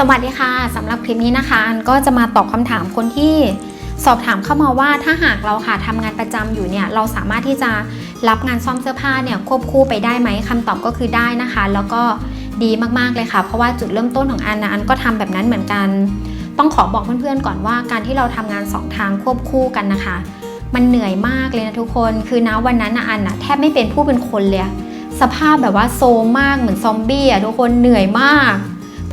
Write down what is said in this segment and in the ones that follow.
สวัสดีค่ะสำหรับคลิปนี้นะคะอันก็จะมาตอบคำถามคนที่สอบถามเข้ามาว่าถ้าหากเราค่ะทำงานประจำอยู่เนี่ยเราสามารถที่จะรับงานซ่อมเสื้อผ้าเนี่ยควบคู่ไปได้ไหมคำตอบก็คือได้นะคะ แล้วก็ดีมากๆเลยค่ะ เพราะว่าจุดเริ่มต้นของอันนะอันก็ทำแบบนั้นเหมือนกัน ต้องขอบอกเพื่อนๆก่อนว่าการที่เราทำงานสองทางควบคู่กันนะคะ มันเหนื่อยมากเลยนะทุกคนคือนะวันนั้นนะอันนะแทบไม่เป็นผู้เป็นคนเลยสภาพแบบว่าโซมากเหมือนซอมบี้อะทุกคนเหนื่อยมาก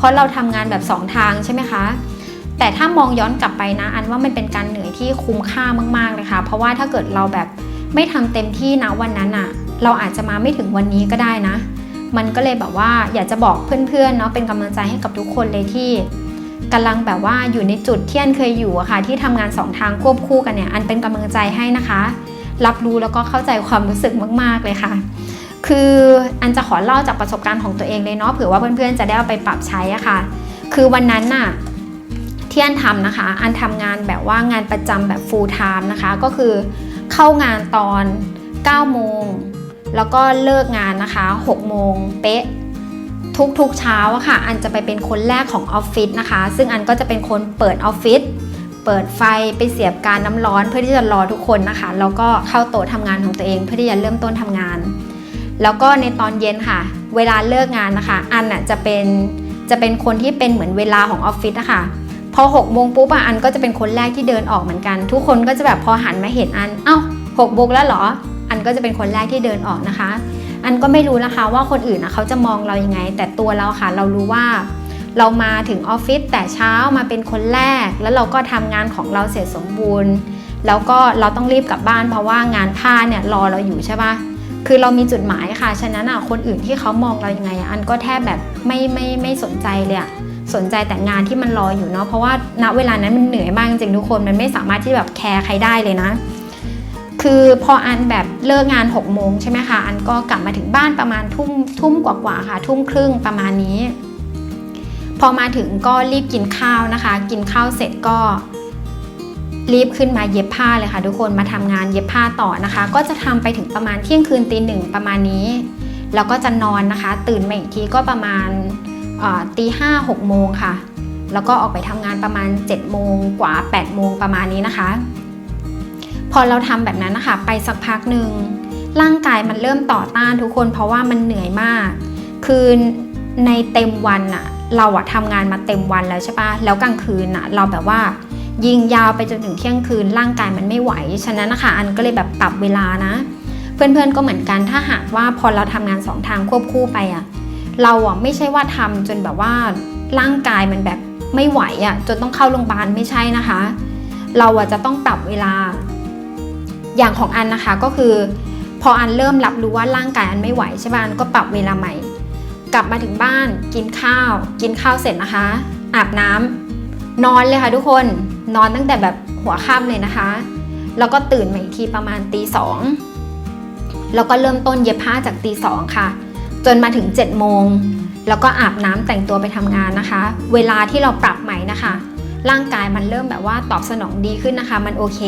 ราะเราทำงานแบบ 2 ทางใช่ไหมคะ แต่ถ้ามองย้อนกลับไปนะ อันว่ามันเป็นการเหนื่อยที่คุ้มค่ามากๆเลยค่ะ เพราะว่าถ้าเกิดเราแบบไม่ทำเต็มที่นะวันนั้นอะเราอาจจะมาไม่ถึงวันนี้ก็ได้นะ มันก็เลยแบบว่าอยากจะบอกเพื่อนๆเนาะเป็นกำลังใจให้กับทุกคนเลยที่กำลังแบบว่าอยู่ในจุดที่อันเคยอยู่อะค่ะ ที่ทำงานสองทางควบคู่กันเนี่ยอันเป็นกำลังใจให้นะคะ รับรู้แล้วก็เข้าใจความรู้สึกมาก ๆเลยค่ะ คืออันจะขอเล่าจากประสบการณ์ของตัวเองเลยเนาะเผื่อว่าเพื่อนๆจะได้เอาไปปรับใช้อะค่ะ คือวันนั้นน่ะที่อันทำนะคะ อันทำงานแบบว่างานประจำแบบ full time นะคะ ก็คือเข้างานตอน9โมงแล้วก็เลิกงานนะคะ6โมงเป๊ะทุกๆเช้าอะค่ะ อันจะไปเป็นคนแรกของออฟฟิศนะคะ ซึ่งอันก็จะเป็นคนเปิดออฟฟิศเปิดไฟไปเสียบการน้ำร้อนเพื่อที่จะรอทุกคนนะคะ แล้วก็เข้าโต๊ะทำงานของตัวเองเพื่อที่จะเริ่มต้นทำงาน แล้วก็ในตอนเย็นค่ะ เวลาเลิกงานนะคะ อันน่ะจะเป็นจะเป็นคนที่เป็นเหมือนเวลาของออฟฟิศอะค่ะพอ6กโมงปุ๊บอะอันก็จะเป็นคนแรกที่เดินออกเหมือนกัน ทุกคนก็จะแบบพอหันมาเห็นอันเอ้าหกโมงแล้วเหรอ อันก็จะเป็นคนแรกที่เดินออกนะคะ อันก็ไม่รู้นะคะว่าคนอื่นนะเขาจะมองเรายังไง แต่ตัวเราค่ะ เรารู้ว่า เรามาถึงออฟฟิศแต่เช้ามาเป็นคนแรก แล้วเราก็ทำงานของเราเสร็จสมบูรณ์ แล้วก็เราต้องรีบกลับบ้านเพราะว่างานผ้าเนี่ยรอเราอยู่ใช่ปะ คือเรามีจุดหมายค่ะ ฉะนั้นอะคนอื่นที่เขามองเรายังไง อันก็แทบแบบไม่ไม่ไม่สนใจเลยอะสนใจแต่งานที่มันรออยู่เนาะเพราะว่าณเวลานั้นมันเหนื่อยมากจริงทุกคนมันไม่สามารถที่แบบแคร์ใครได้เลยนะ คือพออันแบบเลิกงาน6กโมงใช่ไหมคะอันก็กลับมาถึงบ้านประมาณทุ่มทุ่มกว่าๆค่ะ ทุ่มครึ่งประมาณนี้ พอมาถึงก็รีบกินข้าวนะคะ กินข้าวเสร็จก็ รีบขึ้นมาเย็บผ้าเลยค่ะ ทุกคนมาทำงานเย็บผ้าต่อนะคะ ก็จะทำไปถึงประมาณเที่ยงคืนตีหนึ่งประมาณนี้ แล้วก็จะนอนนะคะ ตื่นมาอีกทีก็ประมาณตีห้าหกโมงค่ะ แล้วก็ออกไปทำงานประมาณ7จ็ดโมงกว่า8ปดโมงประมาณนี้นะคะ พอเราทำแบบนั้นนะคะ ไปสักพักหนึ่งร่างกายมันเริ่มต่อต้านทุกคน เพราะว่ามันเหนื่อยมาก คือในเต็มวันอะเราอะทำงานมาเต็มวันแล้วใช่ปะแล้วกลางคืนอะเราแบบว่า ยิงยาวไปจนถึงเที่ยงคืนร่างกายมันไม่ไหว ฉะนั้นนะคะอันก็เลยแบบปรับเวลานะ เพื่อนๆก็เหมือนกันถ้าหากว่าพอเราทำงานสองทางควบคู่ไปอะเราอะไม่ใช่ว่าทำจนแบบว่าร่างกายมันแบบไม่ไหวอะจนต้องเข้าโรงพยาบาลไม่ใช่นะคะ เราอะจะต้องปรับเวลา อย่างของอันนะคะก็คือ พออันเริ่มรับรู้ว่าร่างกายอันไม่ไหวใช่ป่ะอันก็ปรับเวลาใหม่ กลับมาถึงบ้านกินข้าว กินข้าวเสร็จนะคะ อาบน้ำ นอนเลยค่ะทุกคนนอนตั้งแต่แบบหัวค่ำเลยนะคะ แล้วก็ตื่นมาอีกทีประมาณตีสองแล้วก็เริ่มต้นเย็บผ้าจากตีสองค่ะ จนมาถึง7จ็ดโมงแล้วก็อาบน้ำแต่งตัวไปทำงานนะคะ เวลาที่เราปรับใหม่นะคะ ร่างกายมันเริ่มแบบว่าตอบสนองดีขึ้นนะคะ มันโอเค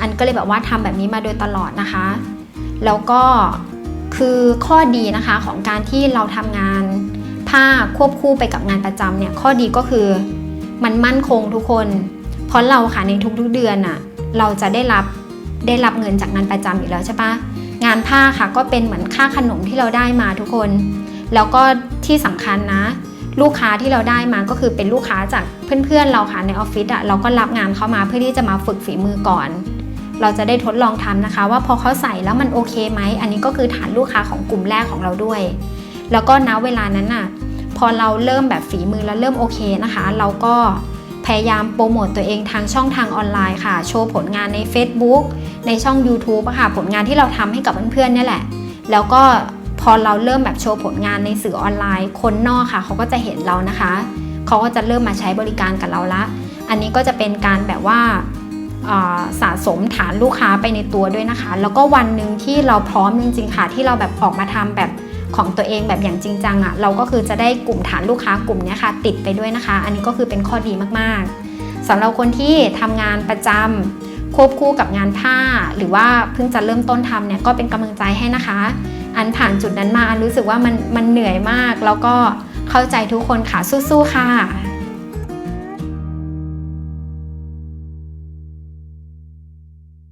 อันก็เลยแบบว่าทำแบบนี้มาโดยตลอดนะคะ แล้วก็คือข้อดีนะคะของการที่เราทำงานผ้าควบคู่ไปกับงานประจำเนี่ยข้อดีก็คือ มันมั่นคงทุกคน เพราะเราค่ะในทุกๆเดือนน่ะเราจะได้รับได้รับเงินจากงานประจำอยู่แล้วใช่ปะงานผ้าค่ะก็เป็นเหมือนค่าขนมที่เราได้มาทุกคน แล้วก็ที่สำคัญนะ ลูกค้าที่เราได้มาก็คือเป็นลูกค้าจากเพื่อนๆเราค่ะในออฟฟิศอะเราก็รับงานเข้ามาเพื่อที่จะมาฝึกฝีมือก่อน เราจะได้ทดลองทำนะคะ ว่าพอเขาใส่แล้วมันโอเคไหมอันนี้ก็คือฐานลูกค้าของกลุ่มแรกของเราด้วย แล้วก็ณเวลานั้นน่ะ พอเราเริ่มแบบฝีมือแล้วเริ่มโอเคนะคะ เราก็พยายามโปรโมตตัวเองทางช่องทางออนไลน์ค่ะ โชว์ผลงานใน Facebook ในช่อง YouTube ค่ะ ผลงานที่เราทำให้กับเพื่อนๆเนี่ยแหละ แล้วก็พอเราเริ่มแบบโชว์ผลงานในสื่อออนไลน์ คนนอกค่ะ เขาก็จะเห็นเรานะคะ เขาก็จะเริ่มมาใช้บริการกับเราละ อันนี้ก็จะเป็นการแบบว่าอ่าสะสมฐานลูกค้าไปในตัวด้วยนะคะ แล้วก็วันหนึ่งที่เราพร้อมจริงๆค่ะ ที่เราแบบออกมาทำแบบ ของตัวเองแบบอย่างจริงจังอะ่ะเราก็คือจะได้กลุ่มฐานลูกค้ากลุ่มนี้ค่ะ ติดไปด้วยนะคะ อันนี้ก็คือเป็นข้อดีมากๆสำหรับคนที่ทำงานประจำควบคู่กับงานผ้า หรือว่าเพิ่งจะเริ่มต้นทำเนี่ยก็เป็นกำลังใจให้นะคะ อันผ่านจุดนั้นมาอันรู้สึกว่ามันมันเหนื่อยมาก แล้วก็เข้าใจทุกคนค่ะสู้ๆค่ะ